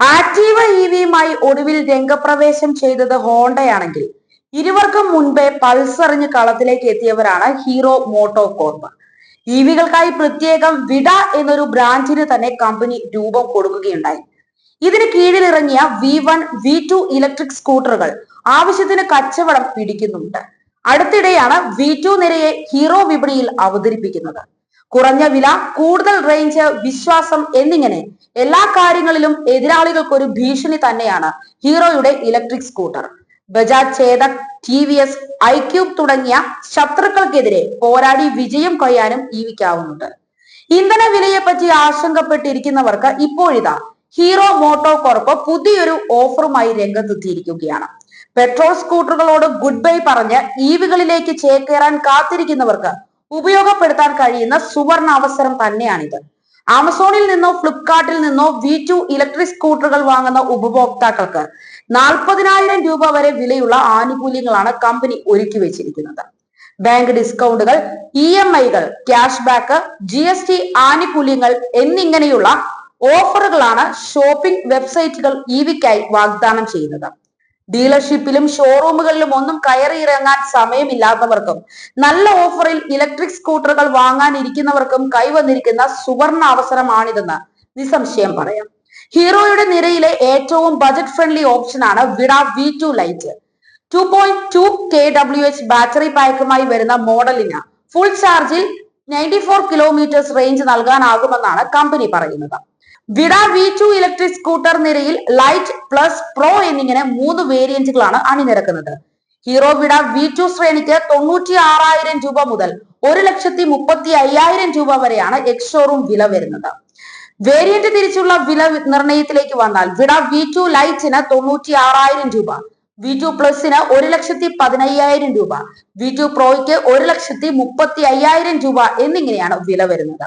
Activa E വിയുമായി ഒടുവിൽ രംഗപ്രവേശം ചെയ്തത് ഹോണ്ടയാണെങ്കിൽ ഇരുവർക്കും മുൻപേ പൾസ് അറിഞ്ഞ് കളത്തിലേക്ക് എത്തിയവരാണ് ഹീറോ മോട്ടോ കോർപ്പ് ഇ വികൾക്കായി പ്രത്യേകം വിട എന്നൊരു ബ്രാൻഡിന് തന്നെ കമ്പനി രൂപം കൊടുക്കുകയുണ്ടായി. ഇതിന് കീഴിലിറങ്ങിയ V one V two electric സ്കൂട്ടറുകൾ ആവശ്യത്തിന് കച്ചവടം പിടിക്കുന്നുണ്ട്. അടുത്തിടെയാണ് വി ടു നിരയെ ഹീറോ വിപണിയിൽ അവതരിപ്പിക്കുന്നത്. കുറഞ്ഞ വില കൂടുതൽ റേഞ്ച് വിശ്വാസം എന്നിങ്ങനെ എല്ലാ കാര്യങ്ങളിലും എതിരാളികൾക്ക് ഒരു ഭീഷണി തന്നെയാണ് ഹീറോയുടെ electric scooter Bajaj Chetak T V S iQube തുടങ്ങിയ ശത്രുക്കൾക്കെതിരെ പോരാടി വിജയം കൊയ്യാനും ജീവിക്കാവുന്നുണ്ട്. വിക്കാവുന്നുണ്ട് ഇന്ധന വിലയെപ്പറ്റി ആശങ്കപ്പെട്ടിരിക്കുന്നവർക്ക് ഇപ്പോഴിതാ ഹീറോ മോട്ടോ കോർപ്പ് പുതിയൊരു ഓഫറുമായി രംഗത്തെത്തിയിരിക്കുകയാണ്. പെട്രോൾ സ്കൂട്ടറുകളോട് ഗുഡ് ബൈ പറഞ്ഞ് ഈവികളിലേക്ക് ചേക്കേറാൻ കാത്തിരിക്കുന്നവർക്ക് ഉപയോഗപ്പെടുത്താൻ കഴിയുന്ന സുവർണ അവസരം തന്നെയാണിത്. ആമസോണിൽ നിന്നോ ഫ്ലിപ്കാർട്ടിൽ നിന്നോ വി ടു ഇലക്ട്രിക് സ്കൂട്ടറുകൾ വാങ്ങുന്ന ഉപഭോക്താക്കൾക്ക് നാൽപ്പതിനായിരം രൂപ വരെ വിലയുള്ള ആനുകൂല്യങ്ങളാണ് കമ്പനി ഒരുക്കി വെച്ചിരിക്കുന്നത്. ബാങ്ക് ഡിസ്കൗണ്ടുകൾ E M ഐകൾ cash back G S T ആനുകൂല്യങ്ങൾ എന്നിങ്ങനെയുള്ള ഓഫറുകളാണ് ഷോപ്പിംഗ് വെബ്സൈറ്റുകൾ ഇ വിക്കായി വാഗ്ദാനം ചെയ്യുന്നത്. ഡീലർഷിപ്പിലും ഷോറൂമുകളിലും ഒന്നും കയറി ഇറങ്ങാൻ സമയമില്ലാത്തവർക്കും നല്ല ഓഫറിൽ ഇലക്ട്രിക് സ്കൂട്ടറുകൾ വാങ്ങാനിരിക്കുന്നവർക്കും കൈവന്നിരിക്കുന്ന സുവർണ അവസരമാണിതെന്ന് നിസ്സംശയം പറയാം. ഹീറോയുടെ നിരയിലെ ഏറ്റവും ബജറ്റ് ഫ്രണ്ട്ലി ഓപ്ഷനാണ് Vida V two Lite. Two point two K W H battery പാക്കുമായി വരുന്ന മോഡലിന് ഫുൾ ചാർജിൽ നയന്റി ഫോർ കിലോമീറ്റേഴ്സ് റേഞ്ച് നൽകാനാകുമെന്നാണ് കമ്പനി പറയുന്നത്. Vida V two electric scooter നിരയിൽ ലൈറ്റ് പ്ലസ് പ്രോ എന്നിങ്ങനെ മൂന്ന് വേരിയന്റുകളാണ് അണിനിരക്കുന്നത്. ഹീറോ വിട വി ടു ശ്രേണിക്ക് തൊണ്ണൂറ്റി ആറായിരം രൂപ മുതൽ ഒരു ലക്ഷത്തി മുപ്പത്തി അയ്യായിരം രൂപ വരെയാണ് എക്സ് ഷോറൂം വില വരുന്നത്. വേരിയന്റ് തിരിച്ചുള്ള വില നിർണയത്തിലേക്ക് വന്നാൽ വിട വി ടു ലൈറ്റിന് തൊണ്ണൂറ്റി ആറായിരം രൂപ വി ടു പ്ലസിന് ഒരു ലക്ഷത്തി പതിനയ്യായിരം രൂപ വി ടു പ്രോയ്ക്ക് ഒരു ലക്ഷത്തി മുപ്പത്തി അയ്യായിരം രൂപ എന്നിങ്ങനെയാണ് വില വരുന്നത്.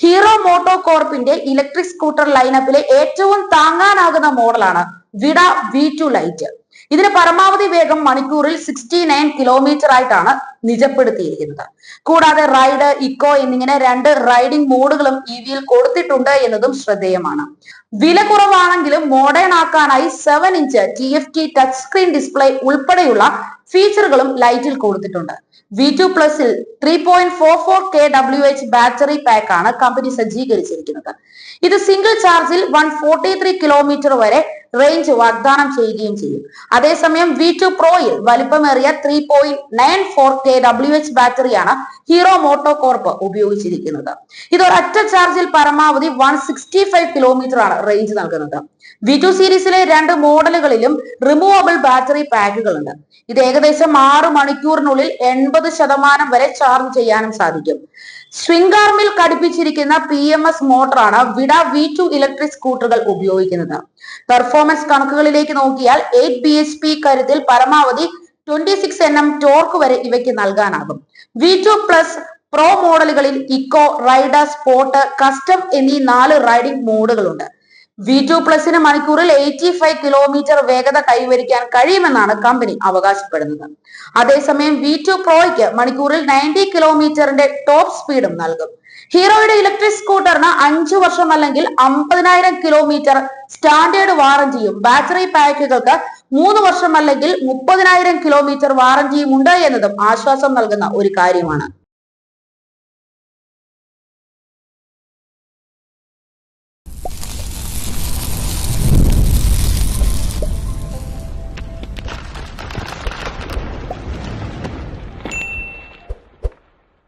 ഹീറോ മോട്ടോ കോർപ്പിന്റെ ഇലക്ട്രിക് സ്കൂട്ടർ ലൈനപ്പിലെ ഏറ്റവും താങ്ങാനാകുന്ന മോഡലാണ് വിട വി ടു ലൈറ്റ് ഇതിന് പരമാവധി വേഗം മണിക്കൂറിൽ സിക്സ്റ്റി നയൻ കിലോമീറ്റർ ആയിട്ടാണ് നിജപ്പെടുത്തിയിരിക്കുന്നത്. കൂടാതെ റൈഡ് ഇക്കോ എന്നിങ്ങനെ രണ്ട് റൈഡിംഗ് മോഡുകളും ഇ വിയിൽ കൊടുത്തിട്ടുണ്ട് എന്നതും ശ്രദ്ധേയമാണ്. വില കുറവാണെങ്കിലും modern ആക്കാനായി seven inch T F T touch screen display ഉൾപ്പെടെയുള്ള ഫീച്ചറുകളും ലൈറ്റിൽ കൊടുത്തിട്ടുണ്ട്. V two പ്ലസിൽ three point four four K W H battery pack ആണ് കമ്പനി സജ്ജീകരിച്ചിരിക്കുന്നത്. ഇത് സിംഗിൾ ചാർജിൽ വൺ ഫോർട്ടി ത്രീ കിലോമീറ്റർ വരെ റേഞ്ച് വാഗ്ദാനം ചെയ്യുകയും ചെയ്യും. അതേസമയം വി ടു പ്രോയിൽ വലിപ്പമേറിയ three point nine four K W H ബാറ്ററിയാണ് ഹീറോ മോട്ടോ കോർപ്പ് ഉപയോഗിച്ചിരിക്കുന്നത്. ഇത് ഒരൊറ്റ ചാർജിൽ പരമാവധി വൺ സിക്സ്റ്റി ഫൈവ് കിലോമീറ്റർ ആണ് റേഞ്ച് നൽകുന്നത്. വി ടു സീരീസിലെ രണ്ട് മോഡലുകളിലും റിമൂവബിൾ ബാറ്ററി പാക്കുകൾ ഉണ്ട് ഇത് ഏകദേശം ആറ് മണിക്കൂറിനുള്ളിൽ എൺപത് ശതമാനം വരെ ചാർജ് ചെയ്യാനും സാധിക്കും. ശൃംഗാർമിൽ ഘടിപ്പിച്ചിരിക്കുന്ന പി എം എസ് മോട്ടറാണ് വിട വി ടു ഇലക്ട്രിക് സ്കൂട്ടറുകൾ ഉപയോഗിക്കുന്നത്. പെർഫോമൻസ് കണക്കുകളിലേക്ക് നോക്കിയാൽ എയ്റ്റ് ബി എച്ച് പി കരുത്തിൽ പരമാവധി twenty six N M torque വരെ ഇവയ്ക്ക് നൽകാനാകും. വി ടു പ്ലസ് പ്രോ മോഡലുകളിൽ ഇക്കോ റൈഡർ സ്പോർട്ട് കസ്റ്റം എന്നീ നാല് റൈഡിംഗ് മോഡുകളുണ്ട് വി ടു പ്ലസിന് മണിക്കൂറിൽ എയ്റ്റി ഫൈവ് കിലോമീറ്റർ വേഗത കൈവരിക്കാൻ കഴിയുമെന്നാണ് കമ്പനി അവകാശപ്പെടുന്നത്. അതേസമയം വി ടു പ്രോയ്ക്ക് മണിക്കൂറിൽ നയന്റി കിലോമീറ്ററിന്റെ ടോപ്പ് സ്പീഡും നൽകും. ഹീറോയുടെ ഇലക്ട്രിക് സ്കൂട്ടറിന് അഞ്ചു വർഷം അല്ലെങ്കിൽ അമ്പതിനായിരം കിലോമീറ്റർ സ്റ്റാൻഡേർഡ് വാറന്റിയും ബാറ്ററി പാക്കുകൾക്ക് മൂന്ന് വർഷം അല്ലെങ്കിൽ മുപ്പതിനായിരം കിലോമീറ്റർ വാറന്റിയും ഉണ്ട് എന്നതും ആശ്വാസം നൽകുന്ന ഒരു കാര്യമാണ്.